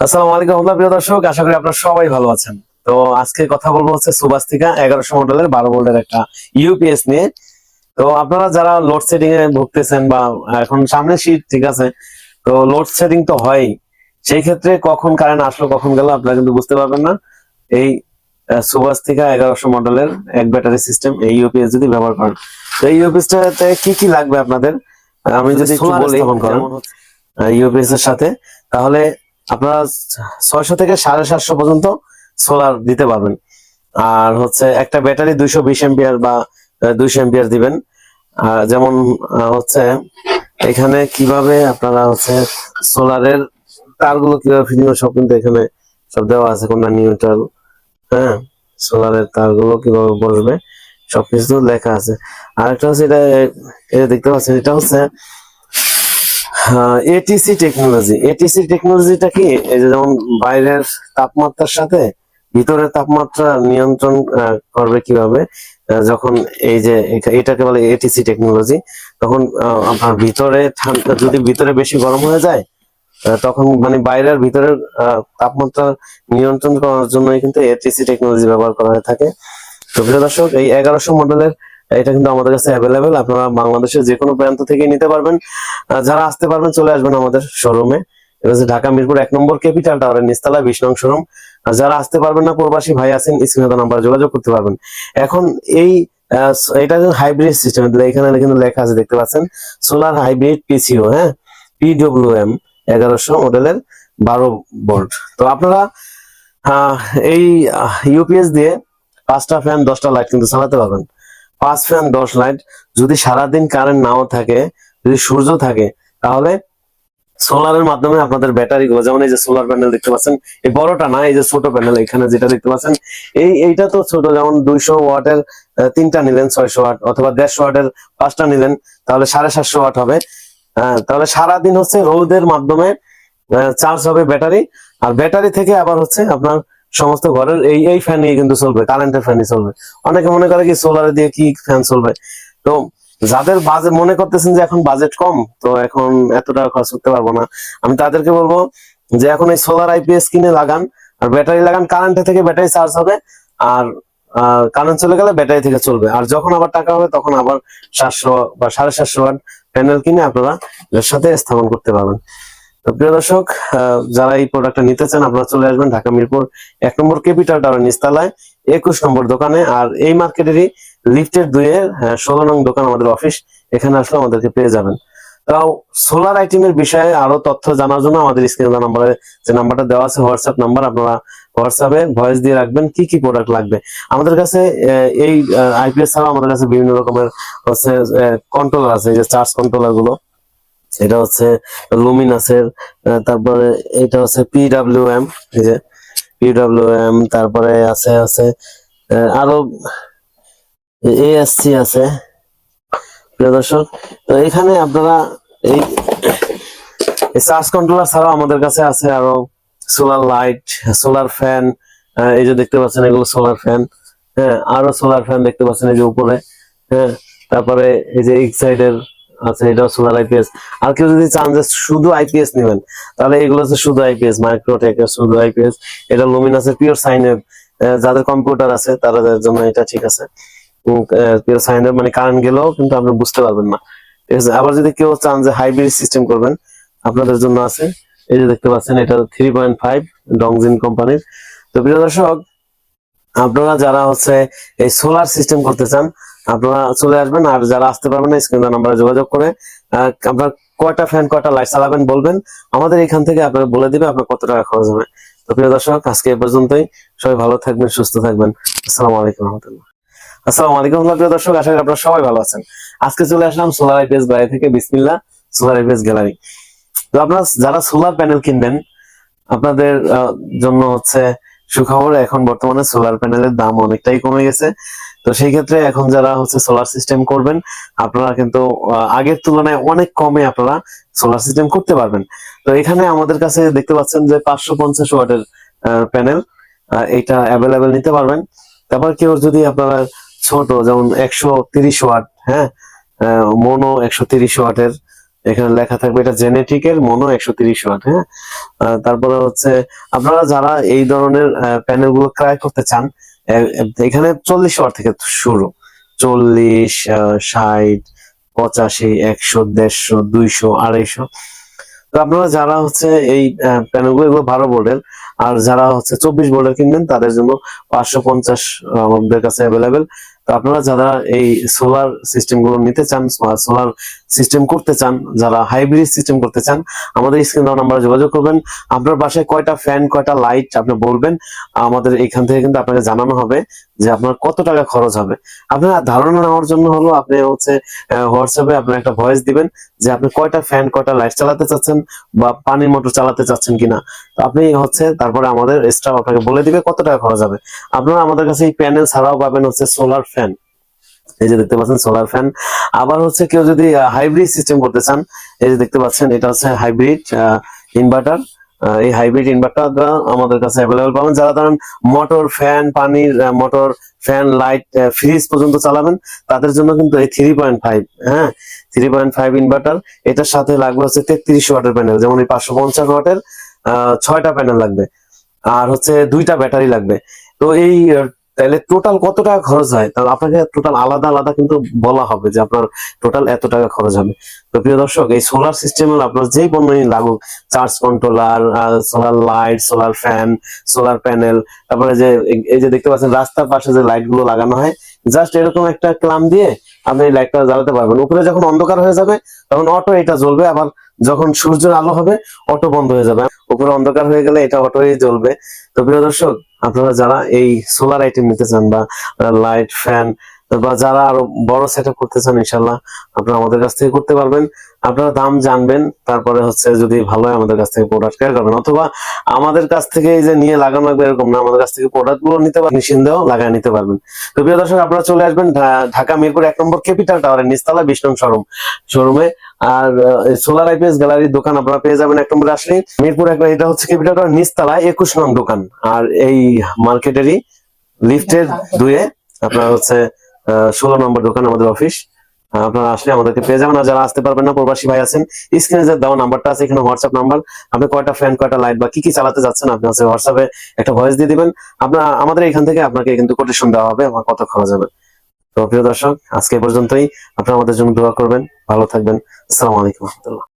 আসসালামু আলাইকুম আপনার প্রিয় দর্শক আশা করি আপনারা সবাই ভালো আছেন। তো আজকে কথা বলব হচ্ছে সুবাস্তিকা এগারোশো মডেলের বারো ভোল্টের একটা ইউপিএস নিয়ে। তো আপনারা যারা লোড সেটিং এ ভুগতেছেন বা এখন সামনে শীত ঠিক আছে? তো লোড সেটিং তো হয় সেই ক্ষেত্রে কখন কারেন্ট আসলো কখন গেল আপনারা কিন্তু বুঝতে পারবেন না। এই সুবাস্তিকা এগারোশো মডেলের এক ব্যাটারি সিস্টেম এই ইউপিএস যদি ব্যবহার করেন। তো এই ইউপিএসটাতে কি কি লাগবে আপনাদের? আমি যদি একটু বলি ইউপিএস এর সাথে তাহলে আপনারা ছয়শো থেকে সাড়ে সাতশো পর্যন্ত সোলার দিতে পারবেন। আর হচ্ছে একটা ব্যাটারি দুইশো বিশ এম্পিয়ার বা দুইশো এম্পিয়ার দিবেন। যেমন হচ্ছে এখানে কীভাবে আপনারা হচ্ছে সোলারের তারগুলো কীভাবে ফিটিং সব কিন্তু এখানে সব দেওয়া আছে, কোনটা নিউট্রাল হ্যাঁ? সোলারের তারগুলো কীভাবে বসবে সবকিছু লেখা আছে। আরেকটা হচ্ছে এটা এটা দেখতে পাচ্ছেন, এটা হচ্ছে এটিসি টেকনোলজি এটিসি টেকনোলজিটা কি? যেমন বাইরের তাপমাত্রার সাথে ভিতরের তাপমাত্রা নিয়ন্ত্রণ করবে কীভাবে? যখন এই যে এটাকে বলে এটিসি টেকনোলজি তখন আপনার ভিতরে ঠান্ডা, যদি ভিতরে বেশি গরম হয়ে যায় তখন মানে বাইরের ভিতরের তাপমাত্রা নিয়ন্ত্রণ করার জন্যই কিন্তু এটিসি টেকনোলজি ব্যবহার করা হয়ে থাকে। তো প্রিয় দর্শক, এই এগারোশো মডেলের এটা কিন্তু আমাদের কাছে অ্যাভেলেবেল আপনারা বাংলাদেশের যে কোনো প্রান্ত থেকে নিতে পারবেন। যারা আসতে পারবেন, চলে আসবেন আমাদের শোরুমে এটা হচ্ছে ঢাকা মিরপুর এক নম্বর ক্যাপিটাল টাওয়ারের নিস্তালা বিশ নং শোরুম আর যারা আসতে পারবেন না, প্রবাসী ভাই আছেন, স্ক্রিনে নাম্বার যোগাযোগ করতে পারবেন। এখন এই এটা হাইব্রিড সিস্টেম এখানে কিন্তু লেখা আছে, দেখতে পাচ্ছেন? সোলার হাইব্রিড পিসিও হ্যাঁ? পিডব্লিউ এম এগারোশো মডেলের বারো ভোল্ট তো আপনারা এই ইউপিএস দিয়ে পাঁচটা ফ্যান দশটা লাইট কিন্তু চালাতে পারবেন। পাঁচ ফ্যান দশ লাইট যদি সারাদিন কারেন্ট নাও থাকে যদি সূর্য থাকে তাহলে সোলারের মাধ্যমে আপনাদের ব্যাটারি গুলো যেমন এই যে সোলার প্যানেল দেখতে পাচ্ছেন এই বড়টা না এই যে ছোট প্যানেল এখানে যেটা দেখতে পাচ্ছেন এই এইটা তো ছোট যেমন দুইশো ওয়াটের তিনটা নিলেন ছয়শো ওয়াট অথবা দেড়শো ওয়াটের পাঁচটা নিলেন তাহলে সাড়ে সাতশো ওয়াট হবে। হ্যাঁ, তাহলে সারাদিন হচ্ছে রোদের মাধ্যমে চার্জ হবে ব্যাটারি আর ব্যাটারি থেকে আবার হচ্ছে আপনার সমস্ত ঘরের এই এই ফ্যান নিয়ে কিন্তু চলবে কারেন্টের ফ্যানই চলবে। অনেকে মনে করে কি সোলারে দিয়ে কি ফ্যান চলবে? তো যাদের বাজেট মনে করতেছেন যে এখন বাজেট কম, তো এখন এত টাকা খরচ করতে পারব না। আমি তাদেরকে বলব যে এখন এই সোলার আইপিএস কিনে লাগান, আর ব্যাটারি লাগান কারেন্টে থেকে ব্যাটারি চার্জ হবে, আর কারেন্ট চলে গেলে ব্যাটারি থেকে চলবে। আর যখন আবার টাকা হবে, তখন আবার সাতশো বা সাড়ে সাতশো ওয়াট প্যানেল কিনে আপনারা এর সাথে স্থাপন করতে পারবেন। প্রিয় দর্শক যারা এই প্রোডাক্টটা নিতে চান, আপনারা চলে আসবেন ঢাকা মিরপুর এক নম্বর ক্যাপিটাল টাওয়ার নিস্তালায় একুশ নম্বর দোকানে। আর এই মার্কেটেরই লিফটের দুয়ে ষোলো নং দোকান আমাদের অফিস এখানে আসলে আমাদেরকে পেয়ে যাবেন। তাও সোলার আইটেমের বিষয়ে আরও তথ্য জানার জন্য আমাদের স্ক্রিনে নাম্বারে যে নাম্বারটা দেওয়া আছে হোয়াটসঅ্যাপ নাম্বার আপনারা হোয়াটসঅ্যাপে ভয়েস দিয়ে রাখবেন কি কি প্রোডাক্ট লাগবে। আমাদের কাছে এই আইপিএস ছাড়াও আমাদের কাছে বিভিন্ন রকমের হচ্ছে কন্ট্রোলার আছে যে চার্জ কন্ট্রোলারগুলো। এটা হচ্ছে লুমিনাসের তারপরে এটা হচ্ছে পিডাব্লিউ এম এই যে পিডাব্লিউ এম তারপরে আছে আছে আরও এএসসি আছে, প্রিয় দর্শক। তো এখানে আপনারা এই চার্জ কন্ট্রোলার ছাড়াও আমাদের কাছে আছে আরও সোলার লাইট সোলার ফ্যান এই যে দেখতে পাচ্ছেন এগুলো সোলার ফ্যান হ্যাঁ আরও সোলার ফ্যান দেখতে পাচ্ছেন এই যে উপরে হ্যাঁ তারপরে এই যে এক আছে এটা সোলার আইপিএস আর কেউ যদি চান যে শুধু আইপিএস নেবেন, তাহলে এগুলো হচ্ছে শুধু আইপিএস শুধু আইপিএস এটা লুমিনাসের পিওর যাদের কম্পিউটার আছে, তাদের জন্য এটা ঠিক আছে। পিওর মানে কারেন্ট গেলেও কিন্তু আপনি বুঝতে পারবেন না। ঠিক আছে, আবার যদি কেউ চান যে হাইব্রিড সিস্টেম করবেন, আপনাদের জন্য আছে। এই যে দেখতে পাচ্ছেন, এটা থ্রি পয়েন্ট ফাইভ ডংজিন কোম্পানির তো প্রিয় দর্শক, আপনারা যারা হচ্ছে এই সোলার সিস্টেম করতে চান আপনারা চলে আসবেন আর যারা আসতে পারবেন না, স্ক্রিন নাম্বারে যোগাযোগ করে আপনার কয়টা ফ্যান কয়টা লাইট চালাবেন বলবেন। আমাদের এখান থেকে আপনারা বলে দিবে আপনার কত টাকা খরচ হবে। তো প্রিয় দর্শক, আজকে এ পর্যন্তই। সবাই ভালো থাকবেন, সুস্থ থাকবেন। আসসালামু আলাইকুম রহমতুল্লাহ। আসসালামু আলাইকুম প্রিয় দর্শক, আশা করি আপনারা সবাই ভালো আছেন। আজকে চলে আসলাম সোলার আইপিএস বাড়ি থেকে বিসমিল্লা সোলার আইপিএস গ্যালারি তো আপনারা যারা সোলার প্যানেল কিনবেন, আপনাদের জন্য হচ্ছে সুখবর, এখন বর্তমানে সোলার প্যানেলের দাম অনেকটাই কমে গেছে। তো সেই ক্ষেত্রে এখন যারা হচ্ছে সোলার সিস্টেম করবেন, আপনারা কিন্তু আগের তুলনায় অনেক কমে আপনারা সোলার সিস্টেম করতে পারবেন। তো এখানে আমাদের কাছে দেখতে পাচ্ছেন যে পাঁচশো পঞ্চাশ ওয়াটের প্যানেল এটা অ্যাভেলেবেল নিতে পারবেন। তারপর কেউ যদি আপনারা ছোট, যেমন একশো তিরিশ ওয়াট হ্যাঁ মোনো একশো তিরিশ ওয়াটের, এখানে লেখা থাকবে এটা জেনেটিকের মনো একশো তিরিশ ওয়াট হ্যাঁ। তারপরে হচ্ছে আপনারা যারা এই ধরনের প্যানেলগুলো ক্রয় করতে চান এখানে চল্লিশ ওয়াট থেকে শুরু। চল্লিশ ষাট, পঁচাশি, একশো, দেড়শো, দুইশো, আড়াইশো। তো আপনারা যারা হচ্ছে এই প্যানেলগুলো এগুলো বারো বোর্ডের আর যারা হচ্ছে চব্বিশ বোর্ডের কিনবেন, তাদের জন্য পাঁচশো পঞ্চাশ আমাদের কাছে অ্যাভেলেবেল তো আপনারা যারা এই সোলার সিস্টেমগুলো নিতে চান সোলার সিস্টেম করতে চান, যারা হাইব্রিড সিস্টেম করতে চান, আমাদের স্ক্রিন নাম্বারে যোগাযোগ করবেন। আপনার বাসায় কয়টা ফ্যান কয়টা লাইট আপনি বলবেন, আমাদের এখান থেকে কিন্তু আপনাকে জানানো হবে যে আপনার কত টাকা খরচ হবে। আপনার ধারণা নেওয়ার জন্য হলো আপনি হচ্ছে হোয়াটসঅ্যাপে আপনার একটা ভয়েস দিবেন যে আপনি কয়টা ফ্যান কয়টা লাইট চালাতে চাচ্ছেন বা পানির মোটর চালাতে চাচ্ছেন কিনা। তো আপনি হচ্ছে তারপরে আমাদের স্টাফ আপনাকে বলে দিবে কত টাকা খরচ হবে। আপনারা আমাদের কাছে এই প্যানেল ছাড়াও পাবেন হচ্ছে সোলার ফ্যান এই যে দেখতে পাচ্ছেন সোলার ফ্যান আবার হচ্ছে কেউ যদি হাইব্রিড সিস্টেম করতে চান, এই যে দেখতে পাচ্ছেন, এটা হচ্ছে হাইব্রিড ইনভার্টার এই হাইব্রিড ইনভার্টারটা আমাদের কাছে অ্যাভেলেবল পাবেন। যারা ধরেন মোটর ফ্যান পানির মোটর ফ্যান লাইট ফ্রিজ পর্যন্ত চালাবেন, তাদের জন্য কিন্তু এই থ্রি পয়েন্ট ফাইভ হ্যাঁ? থ্রি পয়েন্ট ফাইভ ইনভার্টার এটার সাথে লাগবে হচ্ছে তেত্রিশ ওয়াটের প্যানেল যেমন এই পাঁচশো পঞ্চাশ ওয়াটের ছয়টা প্যানেল লাগবে। আর হচ্ছে দুইটা ব্যাটারি লাগবে। তো এই তাহলে টোটাল কত টাকা খরচ হয়? তাহলে আপনাকে টোটাল আলাদা আলাদা কিন্তু বলা হবে যে আপনার টোটাল এত টাকা খরচ হবে। তো প্রিয় দর্শক, এই সোলার সিস্টেমের আপনার যেই পণ্যই লাগুক charge controller solar light solar fan solar panel তারপরে যে এই- যে দেখতে পাচ্ছেন রাস্তার পাশে যে লাইটগুলো লাগানো হয় জাস্ট এরকম একটা ক্লাম দিয়ে আপনি লাইটটা জ্বালাতে পারবেন। উপরে যখন অন্ধকার হয়ে যাবে, তখন অটো এটা জ্বলবে, আবার যখন সূর্যের আলো হবে অটো বন্ধ হয়ে যাবে। উপরে অন্ধকার হয়ে গেলে এটা অটোই জ্বলবে। তো প্রিয় দর্শক আপনারা যারা এই সোলার আইটেম নিতে চান বা লাইট ফ্যান বা যারা আরও বড় সেট করতে চান ইনশাল্লাহ আপনারা আমাদের কাছ থেকে করতে পারবেন। আপনারা দাম জানবেন, তারপরে হচ্ছে যদি ভালো হয় আমাদের কাছ থেকে প্রোডাক্ট ক্রয় করবেন। অথবা আমাদের কাছ থেকে এই যে নিয়ে লাগানো লাগবে এরকম না, আমাদের কাছ থেকে প্রোডাক্টগুলো নিতে পারবেন, মেশিন দিয়েও লাগায় নিতে পারবেন। তো প্রিয় দর্শক, আপনারা চলে আসবেন ঢাকা মিরপুর এক নম্বর ক্যাপিটাল টাওয়ারের নিচতলা বিশ নং শোরুম। শোরুমে আর সোলার আইপিএস গ্যালারির দোকান আপনারা পেয়ে যাবেন এক নম্বরে আসলে মিরপুর এক এটা হচ্ছে ক্যাপিটাল নিচতলা একুশ নং দোকান। আর এই মার্কেটেরই লিফটের দুয়ে আপনার হচ্ছে ষোলো নম্বর দোকান আমাদের অফিস। আপনারা আসলে আমাদেরকে পেয়ে যাবেন। আর যারা আসতে পারবেন না, প্রবাসী ভাই আছেন স্ক্রিনে যে দেওয়া নাম্বারটা আছে, এখানে হোয়াটসঅ্যাপ নাম্বার। আপনি কয়টা ফ্যান কয়টা লাইট বা কি কি চালাতে যাচ্ছেন, আপনি হচ্ছে হোয়াটসঅ্যাপে একটা ভয়েস দিয়ে দিবেন। আপনার, আমাদের এখান থেকে আপনাকে কিন্তু কোটেশন দেওয়া হবে, আমার কত খাওয়া হবে। তো প্রিয় দর্শক, আজকে পর্যন্তই। আপনারা আমাদের জন্য দোয়া করবেন। ভালো থাকবেন। আসসালামু আলাইকুম রহমতুল্লাহ।